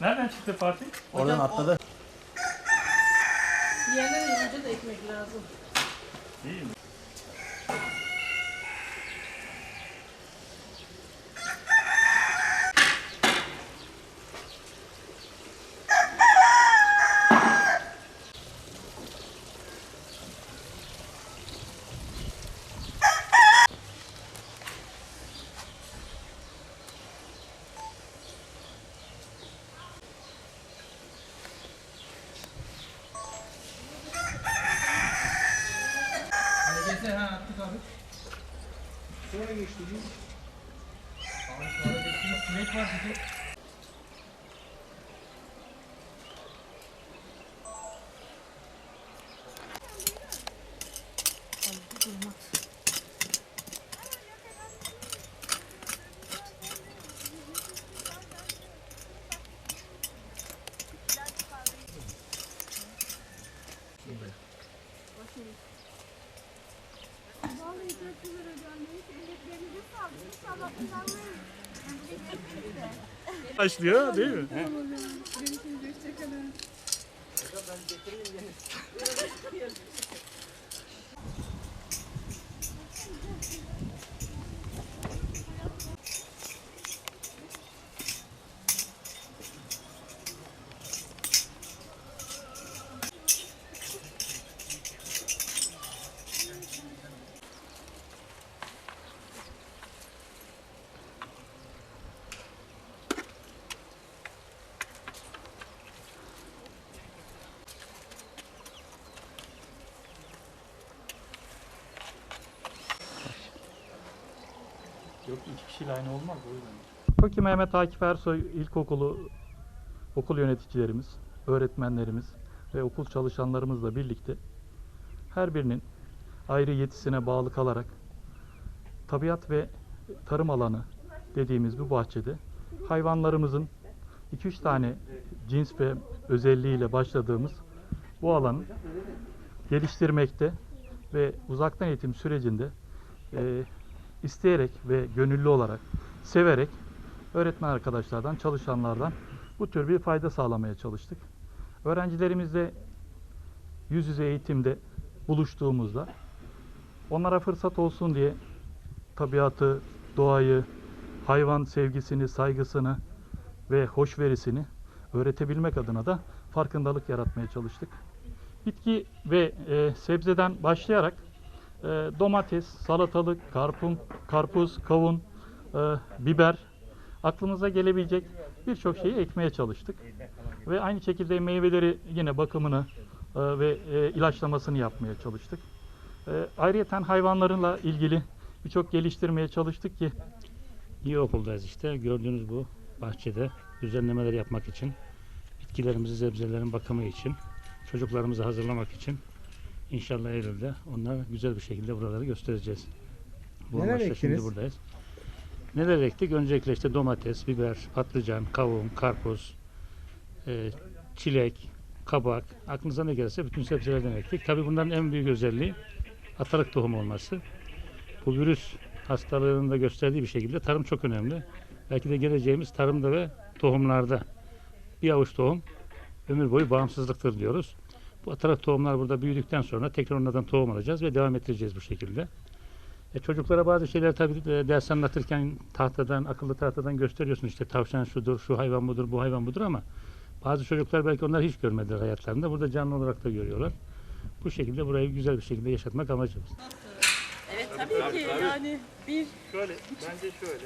Nereden çıktı Fatih? Oradan atladı. Diğerleri yiyince de ekmek lazım. İyi mi? Abi. Sonra geçti. Abi sonra geçtiğimiz sinek var dedi. Vallahi çok güzel hocam. Neyse emeklerinize sağlık. İnşallah kullanmayız. Başlıyor değil mi? Yok iki kişiyle aynı olmaz o yüzden. Toki Mehmet Akif Ersoy İlkokulu okul yöneticilerimiz, öğretmenlerimiz ve okul çalışanlarımızla birlikte her birinin ayrı yetisine bağlı kalarak tabiat ve tarım alanı dediğimiz bu bahçede hayvanlarımızın 2-3 tane cins ve özelliğiyle başladığımız bu alanı geliştirmekte ve uzaktan eğitim sürecinde eee isteyerek ve gönüllü olarak, severek öğretmen arkadaşlardan, çalışanlardan bu tür bir fayda sağlamaya çalıştık. Öğrencilerimizle yüz yüze eğitimde buluştuğumuzda onlara fırsat olsun diye tabiatı, doğayı, hayvan sevgisini, saygısını ve hoşverisini öğretebilmek adına da farkındalık yaratmaya çalıştık. Bitki ve e, sebzeden başlayarak e, domates, salatalık, karpuz, karpuz, kavun, e, biber aklımıza gelebilecek birçok şeyi ekmeye çalıştık. Ve aynı şekilde meyveleri yine bakımını e, ve e, ilaçlamasını yapmaya çalıştık. E, ayrıyeten hayvanlarla ilgili birçok geliştirmeye çalıştık ki İyi okuldayız işte. Gördüğünüz bu bahçede düzenlemeler yapmak için, bitkilerimizi, sebzelerin bakımı için, çocuklarımızı hazırlamak için inşallah Eylül'de onlara güzel bir şekilde buraları göstereceğiz. Bu Neler amaçla şimdi ektiniz? buradayız. Neler ektik? Öncelikle işte domates, biber, patlıcan, kavun, karpuz, e, çilek, kabak, aklınıza ne gelirse bütün sebzelerden ektik. Tabii bunların en büyük özelliği atalık tohumu olması. Bu virüs hastalığında gösterdiği bir şekilde tarım çok önemli. Belki de geleceğimiz tarımda ve tohumlarda. Bir avuç tohum ömür boyu bağımsızlıktır diyoruz. Bu atarak tohumlar burada büyüdükten sonra tekrar onlardan tohum alacağız ve devam ettireceğiz bu şekilde. E çocuklara bazı şeyler tabii e, ders anlatırken tahtadan, akıllı tahtadan gösteriyorsun işte tavşan şudur, şu hayvan budur, bu hayvan budur ama bazı çocuklar belki onlar hiç görmediler hayatlarında. Burada canlı olarak da görüyorlar. Bu şekilde burayı güzel bir şekilde yaşatmak amacımız. Evet tabii ki yani bir şöyle, bence şöyle.